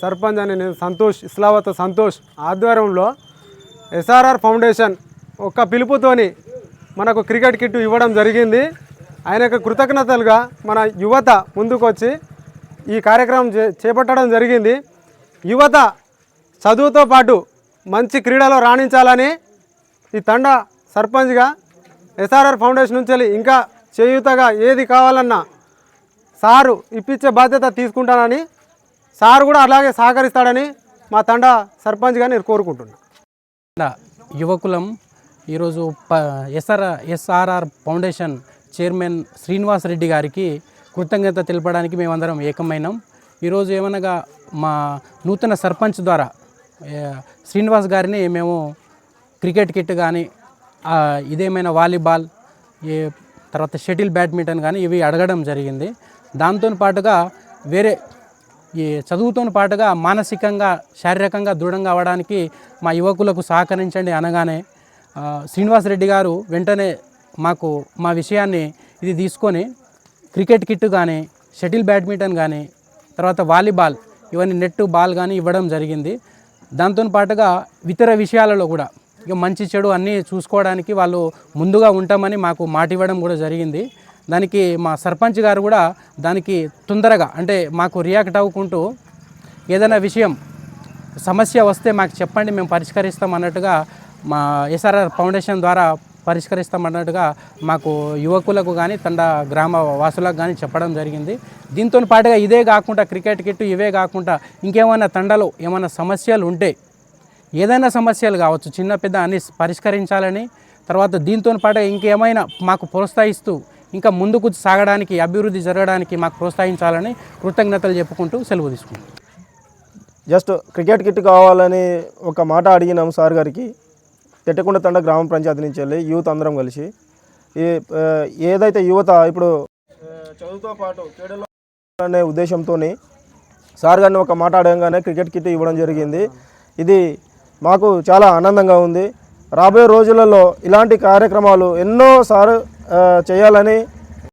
సర్పంచ్ అని నేను సంతోష్ ఇస్లావత్ సంతోష్ ఆధ్వర్యంలో ఎస్ఆర్ఆర్ ఫౌండేషన్ ఒక్క పిలుపుతోని మనకు క్రికెట్ కిట్ ఇవ్వడం జరిగింది. ఆయనకు కృతజ్ఞతలుగా మన యువత ముందుకొచ్చి ఈ కార్యక్రమం చే- చేపట్టడం జరిగింది. యువత చదువుతో పాటు మంచి క్రీడలో రాణించాలని ఈ తండ సర్పంచ్గా ఎస్ఆర్ఆర్ ఫౌండేషన్ నుంచి వెళ్ళి ఇంకా చేయూతగా ఏది కావాలన్నా సారు ఇప్పించే బాధ్యత తీసుకుంటానని సార్ కూడా అలాగే సహకరిస్తాడని మా తండ సర్పంచ్గా నేను కోరుకుంటున్నాను యువకులం ఈరోజు ప SR SRR foundation chairman Srinivas Reddy గారికి కృతజ్ఞత తెలపడానికి మేమందరం ఏకమైనాం. ఈరోజు ఏమనగా మా నూతన సర్పంచ్ ద్వారా శ్రీనివాస్ గారిని మేము క్రికెట్ కిట్ కానీ ఇదేమైనా వాలీబాల్ ఏ తర్వాత షటిల్ బ్యాడ్మింటన్ కానీ ఇవి అడగడం జరిగింది. దాంతో పాటుగా వేరే ఈ చదువుతో పాటుగా మానసికంగా శారీరకంగా దృఢంగా అవ్వడానికి మా యువకులకు సహకరించండి అనగానే శ్రీనివాస్ రెడ్డి గారు వెంటనే మాకు మా విషయాన్ని ఇది తీసుకొని క్రికెట్ కిట్ కానీ షటిల్ బ్యాడ్మింటన్ కానీ తర్వాత వాలీబాల్ ఇవన్నీ నెట్ బాల్ కానీ ఇవ్వడం జరిగింది. దాంతో పాటుగా ఇతర విషయాలలో కూడా ఇక మంచి చెడు అన్నీ చూసుకోవడానికి వాళ్ళు ముందుగా ఉంటామని మాకు మాట ఇవ్వడం కూడా జరిగింది. దానికి మా సర్పంచ్ గారు కూడా దానికి తొందరగా అంటే మాకు రియాక్ట్ అవ్వకుంటూ ఏదైనా విషయం సమస్య వస్తే మాకు చెప్పండి మేము పరిష్కరిస్తాం అన్నట్టుగా మా ఎస్ఆర్ఆర్ ఫౌండేషన్ ద్వారా పరిష్కరిస్తామన్నట్టుగా మాకు యువకులకు కానీ తండ గ్రామ వాసులకు కానీ చెప్పడం జరిగింది. దీంతో పాటుగా ఇదే కాకుండా క్రికెట్ కిట్ ఇవే కాకుండా ఇంకేమైనా తండలో ఏమైనా సమస్యలు ఉంటే ఏదైనా సమస్యలు కావచ్చు చిన్న పెద్ద అన్ని పరిష్కరించాలని తర్వాత దీంతో పాటు ఇంకేమైనా మాకు ప్రోత్సహిస్తూ ఇంకా ముందుకు సాగడానికి అభివృద్ధి జరగడానికి మాకు ప్రోత్సహించాలని కృతజ్ఞతలు చెప్పుకుంటూ సెలవు తీసుకుంటాం జస్ట్ క్రికెట్ కిట్ కావాలని ఒక మాట అడిగినాం సార్ గారికి. తెట్టకొండ తండ గ్రామ పంచాయతీ నుంచి వెళ్ళి యూత్ అందరం కలిసి ఈ ఏదైతే యువత ఇప్పుడు చదువుతో పాటు క్రీడలో అనే ఉద్దేశంతో సార్ గారిని ఒక మాట్లాడంగానే క్రికెట్ కిట్ ఇవ్వడం జరిగింది. ఇది మాకు చాలా ఆనందంగా ఉంది. రాబోయే రోజులలో ఇలాంటి కార్యక్రమాలు ఎన్నో సార్ చేయాలని